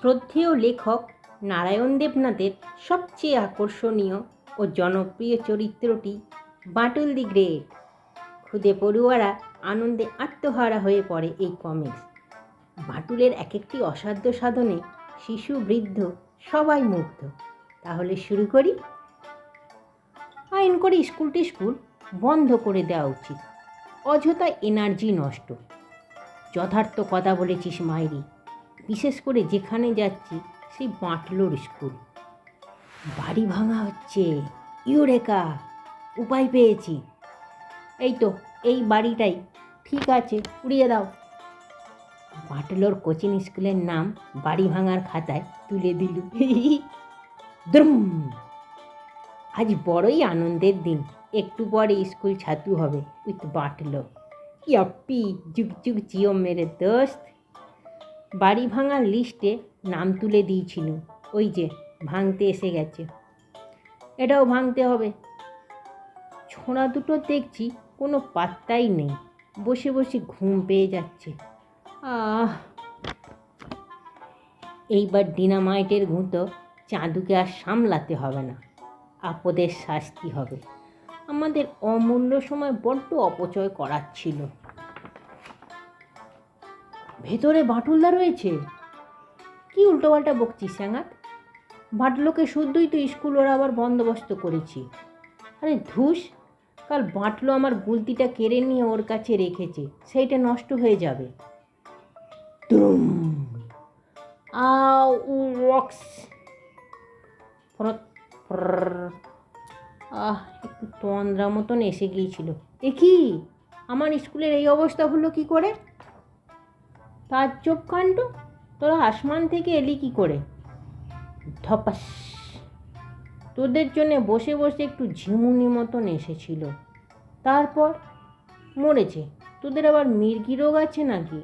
শ্রদ্ধেয় লেখক নারায়ণ দেবনাথের সবচেয়ে আকর্ষণীয় ও জনপ্রিয় চরিত্রটি বাটুল দি গ্রেট। খুদে পড়ুয়ারা আনন্দে আত্মহারা হয়ে পড়ে এই কমিক্স। বাটুলের এক একটি অসাধ্য সাধনে শিশু বৃদ্ধ সবাই মুগ্ধ। তাহলে শুরু করি? আইন করে স্কুল টিস্কুল বন্ধ করে দেওয়া উচিত। অযথা এনার্জি নষ্ট। যথার্থ কথা বলেছিস মাইরি। বিশেষ করে যেখানে যাচ্ছি, সেই বাঁটলোর স্কুল বাড়ি ভাঙা হচ্ছে। ইউরেকা উপায় পেয়েছি। এই তো, এই বাড়িটাই। ঠিক আছে, উড়িয়ে দাও। বাটলোর কোচিং স্কুলের নাম বাড়ি ভাঙার খাতায় তুলে দিল। দ্রুম! আজ বড়ই আনন্দের দিন। একটু পরে স্কুল ছাতু হবে উইথ বাটলো। ইয়াপ্পি যুগ যুগ জিও মেরে দোস্ত। বাড়ি ভাঙার লিস্টে নাম তুলে দিয়েছিল। ওই যে, ভাঙতে এসে গেছে। এটাও ভাঙতে হবে। ছোঁড়া দুটো দেখছি, কোনো পাত্তাই নেই। বসে বসে ঘুম পেয়ে যাচ্ছে। আহ! এইবার ডিনামাইটের গুঁতো চাঁদুকে আর সামলাতে হবে না। আপদের শাস্তি হবে। আমাদের অমূল্য সময় বড্ড অপচয় করার করাচ্ছিল। ভেতরে বাটুলদা রয়েছে। কি উল্টোপাল্টা বকছিস, স্যাঙাত? বাটলোকে শুদ্ধই তো স্কুল ওরা আবার বন্দোবস্ত করেছি। আরে ধুস, কাল বাটলো আমার গুলতিটা কেড়ে নিয়ে ওর কাছে রেখেছে, সেইটা নষ্ট হয়ে যাবে। আউ আহ, একটু তন্দ্রা মতন এসে গিয়েছিল। দেখি, আমার স্কুলের এই অবস্থা হলো কি করে? তার চোখ কাণ্ড, তোরা আসমান থেকে এলি কি করে? ধপাস। তোদের জন্যে বসে বসে একটু ঝিমুনি মতন এসেছিল। তারপর মরেছে। তোদের আবার মির্গি রোগ আছে নাকি।